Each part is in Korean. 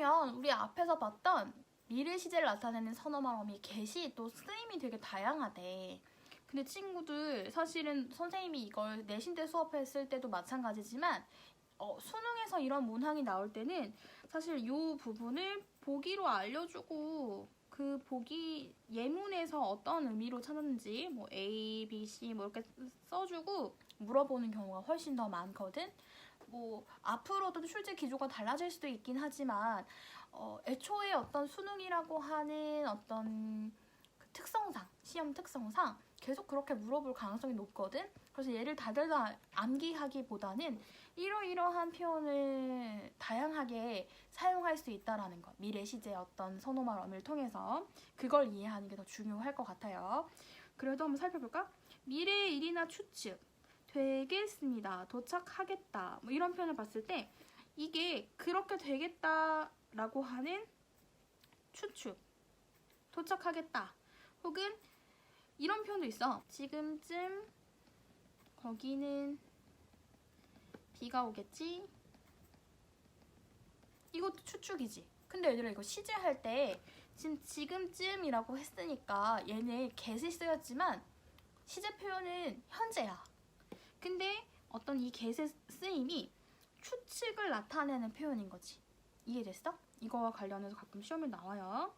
그러면 우리 앞에서 봤던 미래 시제를 나타내는 선어말음이 개시 또 쓰임이 되게 다양하대. 근데 친구들 사실은 선생님이 이걸 내신 때 수업했을 때도 마찬가지지만 어, 수능에서 이런 문항이 나올 때는 사실 이 부분을 보기로 알려주고 그 보기 예문에서 어떤 의미로 찾았는지 뭐 A, B, C 뭐 이렇게 써주고 물어보는 경우가 훨씬 더 많거든. 뭐 앞으로도 출제 기조가 달라질 수도 있긴 하지만 어, 애초에 어떤 수능이라고 하는 어떤 그 특성상 시험 특성상 계속 그렇게 물어볼 가능성이 높거든. 그래서 얘를 다들 다 암기하기보다는 이러이러한 표현을 다양하게 사용할 수 있다라는 것. 미래 시제의 어떤 선호말음을 통해서 그걸 이해하는 게 더 중요할 것 같아요. 그래도 한번 살펴볼까? 미래의 일이나 추측. 되겠습니다. 도착하겠다. 뭐 이런 표현을 봤을 때 이게 그렇게 되겠다라고 하는 추측. 도착하겠다. 혹은 이런 표현도 있어. 지금쯤 거기는 비가 오겠지? 이것도 추측이지. 근데 얘들아 이거 시제할 때 지금 지금쯤이라고 했으니까 얘는 get이 쓰였지만 시제 표현은 현재야. 근데 어떤 이 get의 쓰임이 추측을 나타내는 표현인 거지. 이해됐어? 이거와 관련해서 가끔 시험에 나와요.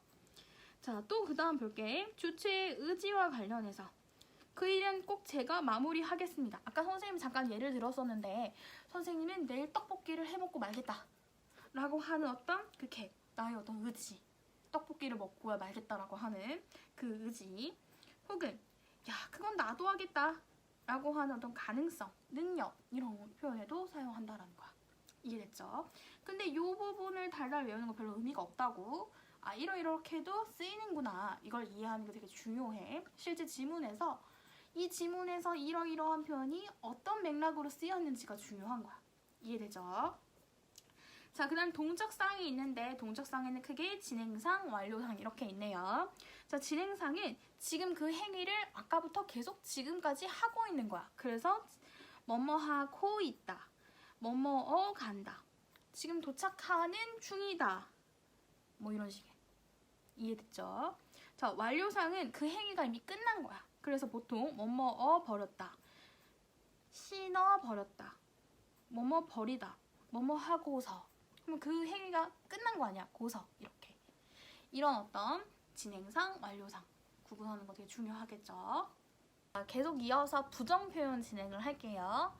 자, 또 그 다음 볼게. 주체의 의지와 관련해서. 그 일은 꼭 제가 마무리하겠습니다. 아까 선생님이 잠깐 예를 들었었는데 선생님은 내일 떡볶이를 해먹고 말겠다. 라고 하는 어떤 그 개, 나의 어떤 의지. 떡볶이를 먹고 말겠다라고 하는 그 의지. 혹은 야, 그건 나도 하겠다. 라고 하는 어떤 가능성, 능력 이런 표현에도 사용한다라는 거야. 이해됐죠? 근데 이 부분을 달달 외우는 거 별로 의미가 없다고 아 이러이렇게도 쓰이는구나 이걸 이해하는 게 되게 중요해 실제 지문에서 이 지문에서 이러이러한 표현이 어떤 맥락으로 쓰였는지가 중요한 거야 이해되죠? 자, 그 다음 동작상이 있는데 동작상에는 크게 진행상, 완료상 이렇게 있네요. 자, 진행상은 지금 그 행위를 아까부터 계속 지금까지 하고 있는 거야. 그래서 뭐뭐 하고 있다. 뭐뭐어 간다. 지금 도착하는 중이다. 뭐 이런 식의. 이해됐죠? 자, 완료상은 그 행위가 이미 끝난 거야. 그래서 보통 뭐뭐어 버렸다. 신어 버렸다. 뭐뭐 버리다. 뭐뭐 하고서. 그럼 그 행위가 끝난 거 아니야? 고서. 이렇게. 이런 어떤 진행상, 완료상 구분하는 거 되게 중요하겠죠? 자, 계속 이어서 부정 표현 진행을 할게요.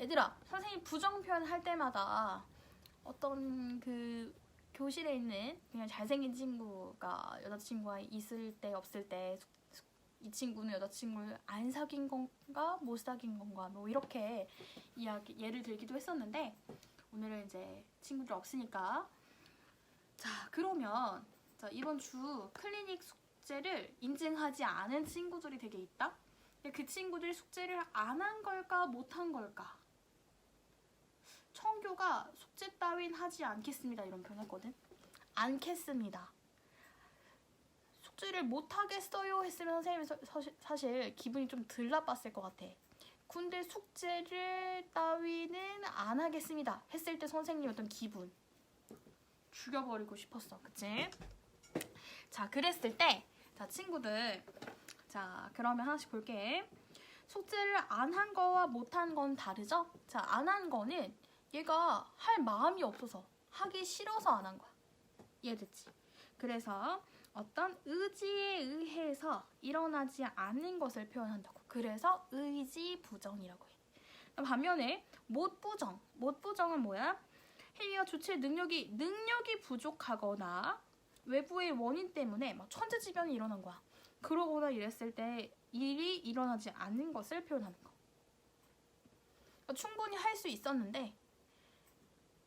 얘들아, 선생님 부정 표현 할 때마다 어떤 그 교실에 있는 그냥 잘생긴 친구가 여자친구가 있을 때 없을 때 이 친구는 여자친구를 안 사귄 건가 못 사귄 건가 뭐 이렇게 이야기 예를 들기도 했었는데 오늘은 이제 친구들 없으니까. 자 그러면 자 이번 주 클리닉 숙제를 인증하지 않은 친구들이 되게 있다. 그 친구들이 숙제를 안 한 걸까 못 한 걸까? 청교가 숙제 따윈 하지 않겠습니다 이런 표현 했거든. 않겠습니다. 숙제를 못 하겠어요 했으면 선생님이 사실 기분이 좀 덜 나빴을 것 같아 근데 숙제를 따위는 안 하겠습니다 했을 때 선생님 어떤 기분 죽여버리고 싶었어 그치? 자 그랬을 때 자 친구들 자 그러면 하나씩 볼게 숙제를 안 한 거와 못 한 건 다르죠? 자 안 한 거는 얘가 할 마음이 없어서 하기 싫어서 안 한 거야. 이해됐지? 그래서 어떤 의지에 의해서 일어나지 않는 것을 표현한다고. 그래서 의지 부정이라고 해. 반면에 못 부정. 못 부정은 뭐야? 행위가 주체 능력이 능력이 부족하거나 외부의 원인 때문에 막 천재지변이 일어난 거야. 그러거나 이랬을 때 일이 일어나지 않는 것을 표현하는 거. 그러니까 충분히 할 수 있었는데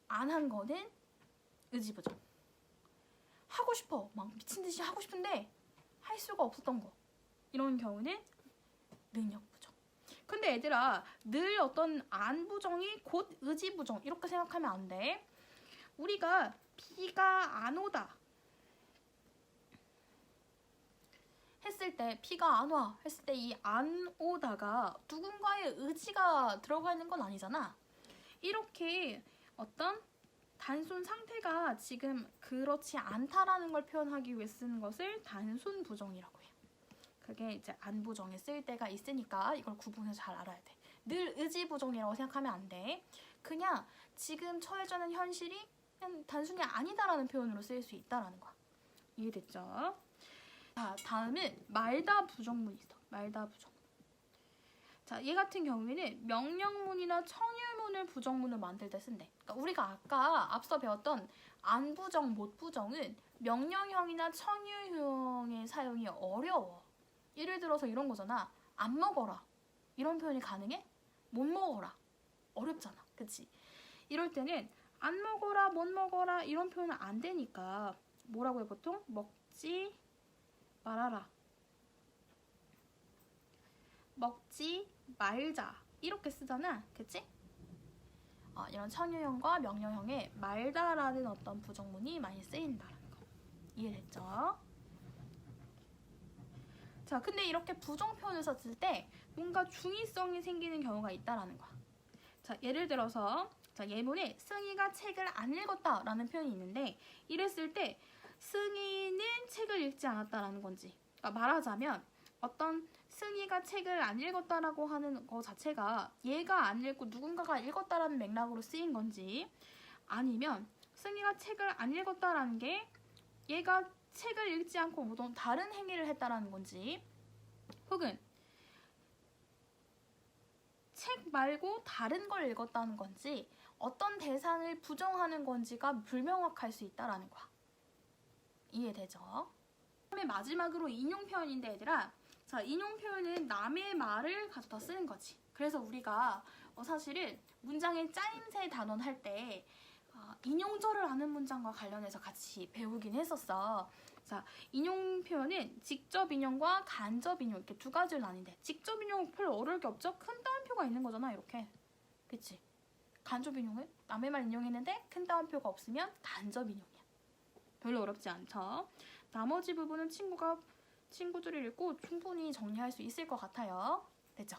안 한 거는 의지 부정. 하고 싶어. 막 미친 듯이 하고 싶은데 할 수가 없었던 거. 이런 경우는 능력 부정. 근데 얘들아, 늘 어떤 안 부정이 곧 의지 부정 이렇게 생각하면 안 돼. 우리가 비가 안 오다 했을 때 비가 안 와 했을 때 이 안 오다가 누군가의 의지가 들어가 있는 건 아니잖아. 이렇게 어떤 단순 상태가 지금 그렇지 않다라는 걸 표현하기 위해 쓰는 것을 단순 부정이라고. 그게 이제 안부정에 쓸 때가 있으니까 이걸 구분해서 잘 알아야 돼. 늘 의지부정이라고 생각하면 안 돼. 그냥 지금 처해져는 현실이 그냥 단순히 아니다라는 표현으로 쓸수 있다라는 거야. 이해됐죠? 자, 다음은 말다 부정문이 있어. 말다 부정. 자, 얘 같은 경우에는 명령문이나 청유문을 부정문을 만들 때 쓴대. 그러니까 우리가 아까 앞서 배웠던 안부정, 못부정은 명령형이나 청유형의 사용이 어려워. 예를 들어서 이런 거잖아. 안 먹어라. 이런 표현이 가능해? 못 먹어라. 어렵잖아. 그치? 이럴 때는 안 먹어라, 못 먹어라 이런 표현은 안 되니까 뭐라고 해 보통? 먹지 말아라. 먹지 말자. 이렇게 쓰잖아. 그치? 어, 이런 청유형과 명령형에 말다라는 어떤 부정문이 많이 쓰인다는 거. 이해됐죠? 자, 근데 이렇게 부정 표현을 썼을 때 뭔가 중의성이 생기는 경우가 있다라는 거야. 자, 예를 들어서 자, 예문에 승희가 책을 안 읽었다라는 표현이 있는데 이랬을 때 승희는 책을 읽지 않았다라는 건지 그러니까 말하자면 어떤 승희가 책을 안 읽었다라고 하는 거 자체가 얘가 안 읽고 누군가가 읽었다라는 맥락으로 쓰인 건지 아니면 승희가 책을 안 읽었다라는 게 얘가 책을 읽지 않고 어떤 다른 행위를 했다라는 건지 혹은 책 말고 다른 걸 읽었다는 건지 어떤 대상을 부정하는 건지가 불명확할 수 있다라는 거야. 이해되죠? 그다음에 마지막으로 인용 표현인데 얘들아 자 인용 표현은 남의 말을 가져다 쓰는 거지. 그래서 우리가 어, 사실은 문장의 짜임새 단원 할 때 어, 인용절을 아는 문장과 관련해서 같이 배우긴 했었어. 자, 인용 표현은 직접 인용과 간접 인용 이렇게 두 가지로 나뉜대. 직접 인용 별로 어려울 게 없죠? 큰 따옴표가 있는 거잖아, 이렇게. 그치? 간접 인용은 남의 말 인용했는데 큰 따옴표가 없으면 간접 인용이야. 별로 어렵지 않죠? 나머지 부분은 친구가 친구들이 읽고 충분히 정리할 수 있을 것 같아요. 됐죠?